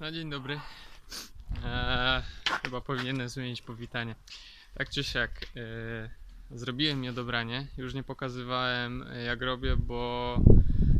Dzień dobry. Eee, chyba powinienem zmienić powitanie. Tak czy siak, eee, zrobiłem mi odebranie. Już nie pokazywałem e, jak robię, bo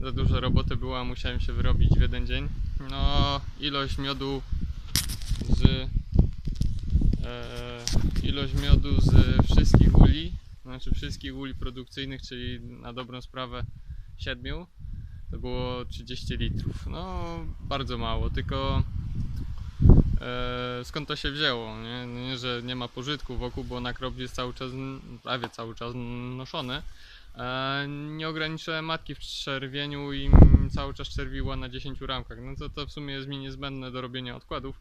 za dużo roboty była, musiałem się wyrobić w jeden dzień. No, ilość miodu z eee, ilość miodu z wszystkich uli, znaczy wszystkich uli produkcyjnych, czyli na dobrą sprawę siedmiu, to było 30 litrów. No, bardzo mało, tylko e, skąd to się wzięło? Nie? nie, że nie ma pożytku wokół, bo nakrop jest cały czas, prawie cały czas noszony. E, nie ograniczyłem matki w czerwieniu i cały czas czerwiła na 10 ramkach. No to, to w sumie jest mi niezbędne do robienia odkładów.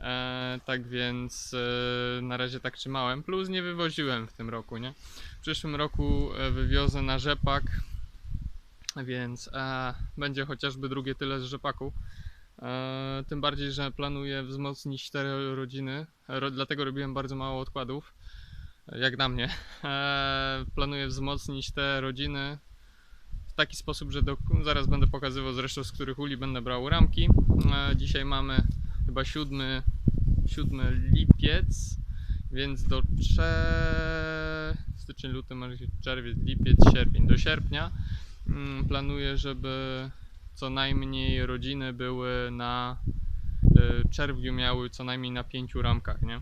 E, tak więc e, na razie tak trzymałem. Plus nie wywoziłem w tym roku, nie? W przyszłym roku e, wywiozę na rzepak, więc e, będzie chociażby drugie tyle z rzepaku. E, tym bardziej, że planuję wzmocnić te rodziny, ro, dlatego robiłem bardzo mało odkładów, jak na mnie. E, planuję wzmocnić te rodziny w taki sposób, że do, zaraz będę pokazywał zresztą z których uli będę brał ramki. E, dzisiaj mamy chyba 7, 7 lipiec, więc do cze... styczeń, luty, czerwiec, lipiec, sierpień, do sierpnia planuję, żeby co najmniej rodziny były na y, czerwiu miały co najmniej na pięciu ramkach, nie?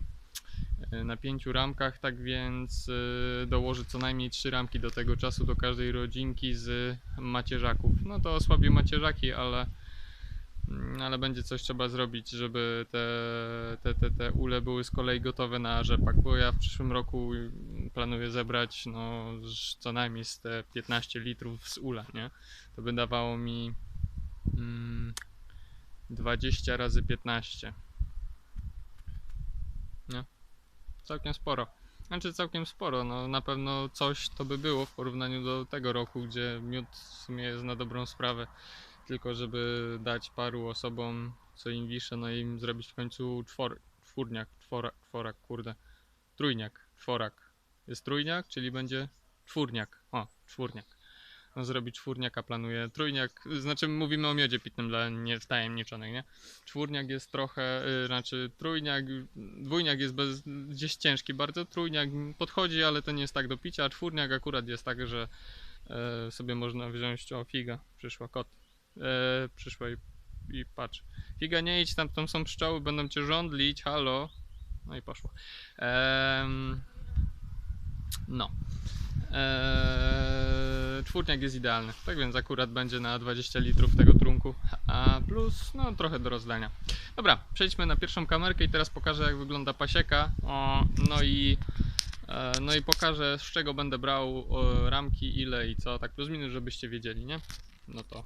Y, Na pięciu ramkach, tak więc y, dołożę co najmniej trzy ramki do tego czasu do każdej rodzinki z macierzaków. No to osłabię macierzaki, ale mm, ale będzie coś trzeba zrobić, żeby te, te, te, te ule były z kolei gotowe na rzepak, bo ja w przyszłym roku planuję zebrać no co najmniej z te 15 litrów z ula, nie? To by dawało mi mm, 20 razy 15. Nie? Całkiem sporo. Znaczy całkiem sporo, no na pewno coś to by było w porównaniu do tego roku, gdzie miód w sumie jest na dobrą sprawę tylko żeby dać paru osobom, co im wiszę, no i im zrobić w końcu czwor, czwórniak, czworak, czworak, kurde, trójniak, czworak. Jest trójniak, czyli będzie czwórniak, o, czwórniak. No zrobić czwórniaka planuję, trójniak, znaczy mówimy o miodzie pitnym dla niewtajemniczonych, nie? Czwórniak jest trochę, y, znaczy trójniak, dwójniak jest bez, gdzieś ciężki bardzo, trójniak podchodzi, ale to nie jest tak do picia, a czwórniak akurat jest tak, że e, sobie można wziąć, o figa, przyszła kot e, przyszła i, i patrz. Figa, nie idź tam, tam są pszczoły, będą cię żądlić, halo. No i poszło. No. Eee, czwórniak jest idealny. Tak więc akurat będzie na 20 litrów tego trunku. A plus, no trochę do rozdania. Dobra, przejdźmy na pierwszą kamerkę i teraz pokażę jak wygląda pasieka. O, no i e, no i pokażę z czego będę brał ramki, ile i co, tak plus minus, żebyście wiedzieli, nie? No to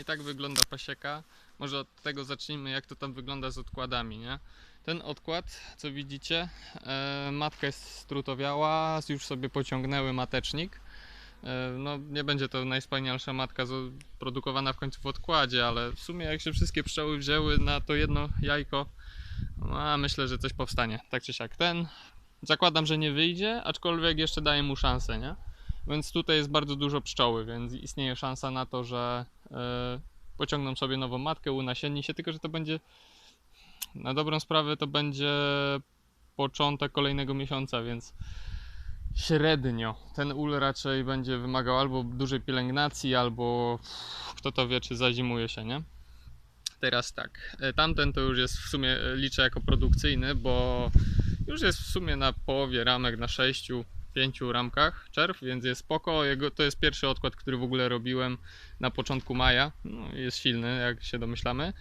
i tak wygląda pasieka. Może od tego zacznijmy, jak to tam wygląda z odkładami, nie? Ten odkład, co widzicie, e, matka jest strutowiała, już sobie pociągnęły matecznik. E, no, nie będzie to najwspanialsza matka produkowana w końcu w odkładzie, ale w sumie jak się wszystkie pszczoły wzięły na to jedno jajko, no, myślę, że coś powstanie. Tak czy siak. Ten zakładam, że nie wyjdzie, aczkolwiek jeszcze daję mu szansę, nie? Więc tutaj jest bardzo dużo pszczoły, więc istnieje szansa na to, że pociągną sobie nową matkę, unasienni się, tylko że to będzie na dobrą sprawę to będzie początek kolejnego miesiąca, więc średnio. Ten ul raczej będzie wymagał albo dużej pielęgnacji, albo kto to wie, czy zazimuje się, nie? Teraz tak, e, tamten to już jest w sumie e, liczę jako produkcyjny, bo już jest w sumie na połowie ramek, na sześciu, pięciu ramkach czerw, więc jest spoko. Jego, to jest pierwszy odkład, który w ogóle robiłem na początku maja. No, jest silny, jak się domyślamy.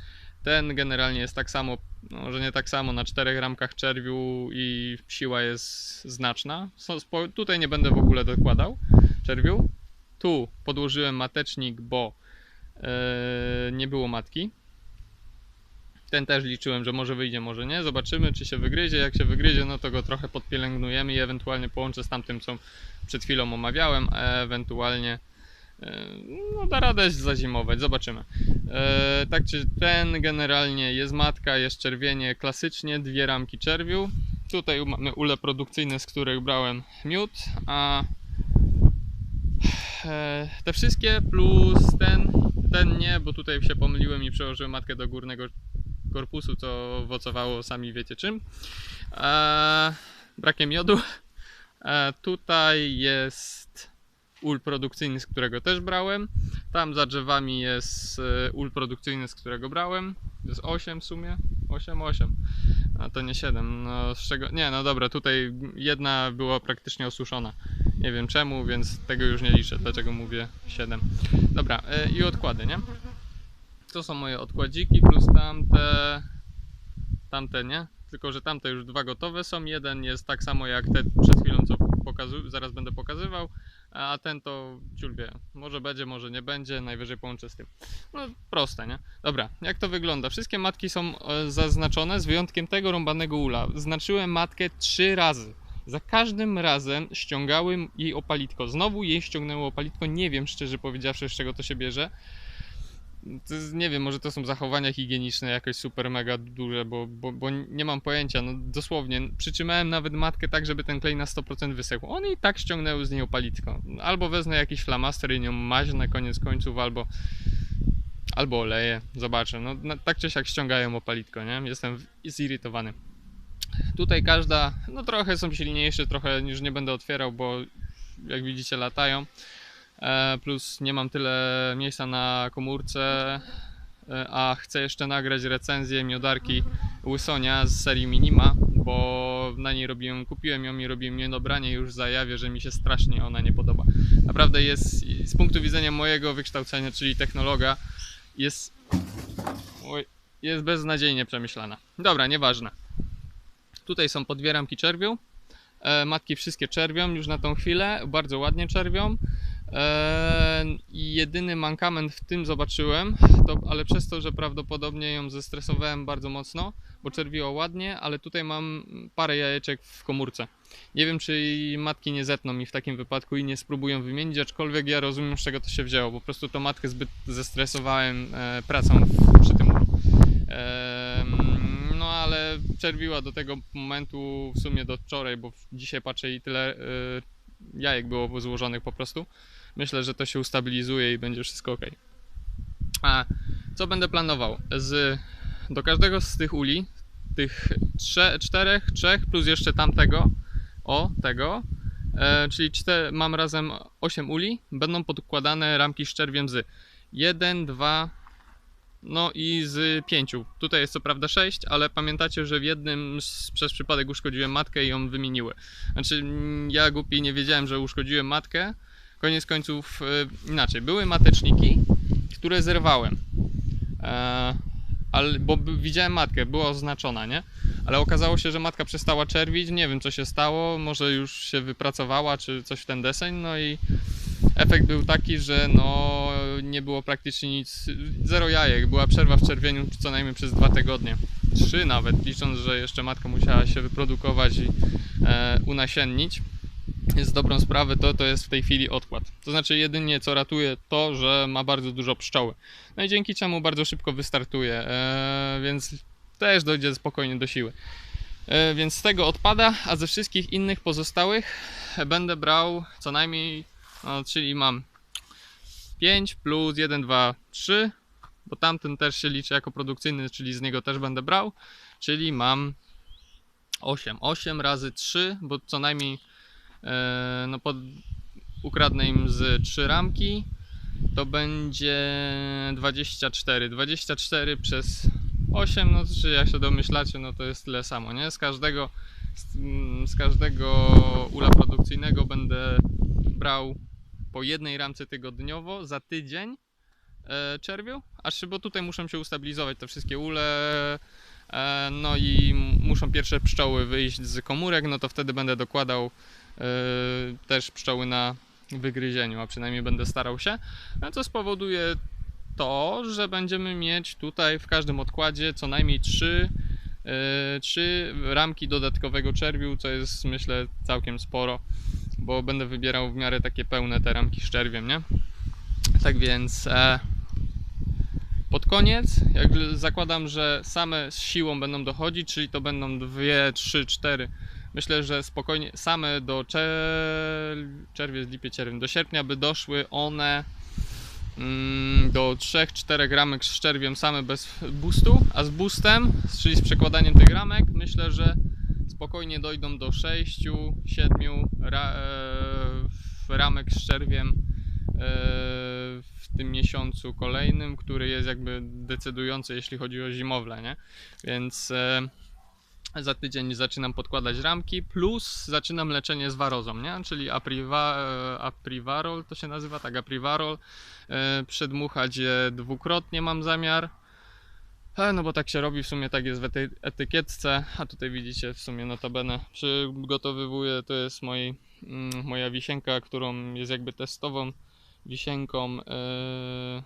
Ten generalnie jest tak samo, no, że nie tak samo, na czterech ramkach czerwiu i siła jest znaczna. So, spo, tutaj nie będę w ogóle dokładał czerwiu. Tu podłożyłem matecznik, bo e, nie było matki. Ten też liczyłem, że może wyjdzie, może nie. Zobaczymy, czy się wygryzie. Jak się wygryzie, no to go trochę podpielęgnujemy i ewentualnie połączę z tamtym, co przed chwilą omawiałem, a ewentualnie e, no, da radę zazimować. Zobaczymy. E, tak czy ten generalnie jest matka, jest czerwienie klasycznie, dwie ramki czerwiu. Tutaj mamy ule produkcyjne, z których brałem miód, a e, te wszystkie plus ten, ten nie, bo tutaj się pomyliłem i przełożyłem matkę do górnego korpusu, co owocowało sami wiecie czym. E, brakiem jodu. E, tutaj jest ul produkcyjny, z którego też brałem. Tam za drzewami jest e, ul produkcyjny, z którego brałem. Jest 8 w sumie. 8, 8. A to nie 7. No z czego. Nie, no dobra, tutaj jedna była praktycznie osuszona. Nie wiem czemu, więc tego już nie liczę. Dlaczego mówię 7? Dobra, i odkłady, nie? To są moje odkładziki plus tamte. Tamte, nie? Tylko, że tamte już dwa gotowe są. Jeden jest tak samo jak te przed chwilą, co pokazu- zaraz będę pokazywał. A ten to ciul. Może będzie, może nie będzie. Najwyżej połączę z tym. No proste, nie? Dobra, jak to wygląda? Wszystkie matki są e, zaznaczone z wyjątkiem tego rąbanego ula. Znaczyłem matkę trzy razy. Za każdym razem ściągałem jej opalitko. Znowu jej ściągnęło opalitko. Nie wiem, szczerze powiedziawszy, z czego to się bierze. Jest, nie wiem, może to są zachowania higieniczne jakoś super mega duże, bo, bo, bo nie mam pojęcia. No dosłownie, przytrzymałem nawet matkę tak, żeby ten klej na 100% wysechł. On i tak ściągnęły z niej opalitko. Albo wezmę jakiś flamaster i nią maźnę koniec końców, albo albo oleję, zobaczę. No na- tak czy siak ściągają opalitko, nie? Jestem zirytowany. Tutaj każda, no trochę są silniejsze, trochę już nie będę otwierał, bo jak widzicie latają. E, plus nie mam tyle miejsca na komórce, e, a chcę jeszcze nagrać recenzję miodarki Łysonia z serii Minima, bo na niej robiłem, kupiłem ją i robiłem niedobranie już zajawię, że mi się strasznie ona nie podoba. Naprawdę jest, z punktu widzenia mojego wykształcenia, czyli technologa, jest, oj, jest beznadziejnie przemyślana. Dobra, nieważne. Tutaj są po dwie ramki czerwią. E, matki wszystkie czerwią już na tą chwilę, bardzo ładnie czerwią. E, I jedyny mankament w tym zobaczyłem, to, ale przez to, że prawdopodobnie ją zestresowałem bardzo mocno, bo czerwiło ładnie, ale tutaj mam parę jajeczek w komórce. Nie wiem, czy matki nie zetną mi w takim wypadku i nie spróbują wymienić, aczkolwiek ja rozumiem, z czego to się wzięło. Po prostu tą matkę zbyt zestresowałem e, pracą w, przy tym. Em, no ale czerwiła do tego momentu w sumie do wczoraj, bo dzisiaj patrzę i tyle e, jajek było złożonych po prostu. Myślę, że to się ustabilizuje i będzie wszystko ok. A co będę planował? Z, do każdego z tych uli, tych trze, czterech, trzech plus jeszcze tamtego, o tego, e, czyli czter, mam razem 8 uli, będą podkładane ramki z czerwiem z 1, 2, no i z 5. Tutaj jest co prawda 6, ale pamiętacie, że w jednym z, przez przypadek uszkodziłem matkę i ją wymieniły. Znaczy, mm, ja głupi nie wiedziałem, że uszkodziłem matkę. Koniec końców e, inaczej. Były mateczniki, które zerwałem. E, ale, bo widziałem matkę, była oznaczona, nie? Ale okazało się, że matka przestała czerwić, nie wiem co się stało, może już się wypracowała, czy coś w ten deseń, no i efekt był taki, że no nie było praktycznie nic, zero jajek, była przerwa w czerwieniu co najmniej przez dwa tygodnie, trzy nawet, licząc, że jeszcze matka musiała się wyprodukować i e, unasiennić. Jest dobrą sprawę, to to jest w tej chwili odkład. To znaczy jedynie co ratuje to, że ma bardzo dużo pszczoły. No i dzięki czemu bardzo szybko wystartuje, e, więc też dojdzie spokojnie do siły. E, więc z tego odpada, a ze wszystkich innych pozostałych będę brał co najmniej, no, czyli mam 5 plus 1, 2, 3, bo tamten też się liczy jako produkcyjny, czyli z niego też będę brał, czyli mam 8. 8 razy 3, bo co najmniej e, no pod, ukradnę im z 3 ramki, to będzie 24. 24 przez 8, no czy jak się domyślacie, no to jest tyle samo, nie? Z każdego, z, z każdego ula produkcyjnego będę brał po jednej ramce tygodniowo za tydzień e, czerwiu, aż bo tutaj muszą się ustabilizować te wszystkie ule, e, no i muszą pierwsze pszczoły wyjść z komórek, no to wtedy będę dokładał e, też pszczoły na wygryzieniu, a przynajmniej będę starał się, no co spowoduje to, że będziemy mieć tutaj w każdym odkładzie co najmniej trzy, e, trzy ramki dodatkowego czerwiu, co jest myślę całkiem sporo, bo będę wybierał w miarę takie pełne te ramki z czerwiem, nie? Tak więc e, pod koniec, jak zakładam, że same z siłą będą dochodzić, czyli to będą dwie, trzy, cztery. Myślę, że spokojnie same do czer... czerwiec, lipiec, czerwiec, do sierpnia by doszły one mm, do 3-4 ramek z szczerwiem same bez boostu, a z boostem, czyli z przekładaniem tych ramek, myślę, że spokojnie dojdą do 6-7 ra, e, ramek z czerwiem e, w tym miesiącu kolejnym, który jest jakby decydujący, jeśli chodzi o zimowle, nie? Więc e, za tydzień zaczynam podkładać ramki, plus zaczynam leczenie z warozą, nie? Czyli apriva, e, aprivarol to się nazywa, tak, aprivarol. E, Przedmuchać je dwukrotnie mam zamiar. E, No bo tak się robi, w sumie tak jest w ety- etykietce, a tutaj widzicie w sumie notabene przygotowywuję, to jest mm, moja wisienka, którą jest jakby testową wisienką, e,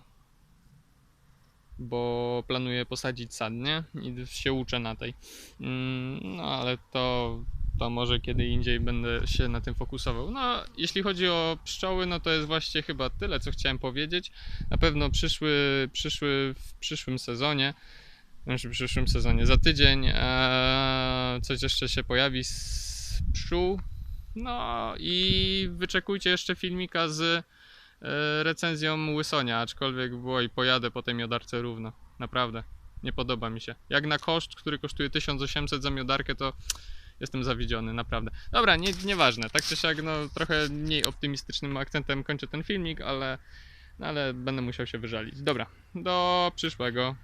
bo planuję posadzić sad, nie? I się uczę na tej. Mm, No ale to, to może kiedy indziej będę się na tym fokusował. No, jeśli chodzi o pszczoły, no to jest właśnie chyba tyle, co chciałem powiedzieć. Na pewno przyszły, przyszły w przyszłym sezonie, w przyszłym sezonie, za tydzień e, coś jeszcze się pojawi z pszczół. No i wyczekujcie jeszcze filmika z e, recenzją Łysonia, aczkolwiek było i pojadę po tej miodarce równo. Naprawdę. Nie podoba mi się. Jak na koszt, który kosztuje 1800 za miodarkę, to jestem zawiedziony, naprawdę. Dobra, nie, nieważne. Tak czy siak, no trochę mniej optymistycznym akcentem kończę ten filmik, ale, no, ale będę musiał się wyżalić. Dobra, do przyszłego.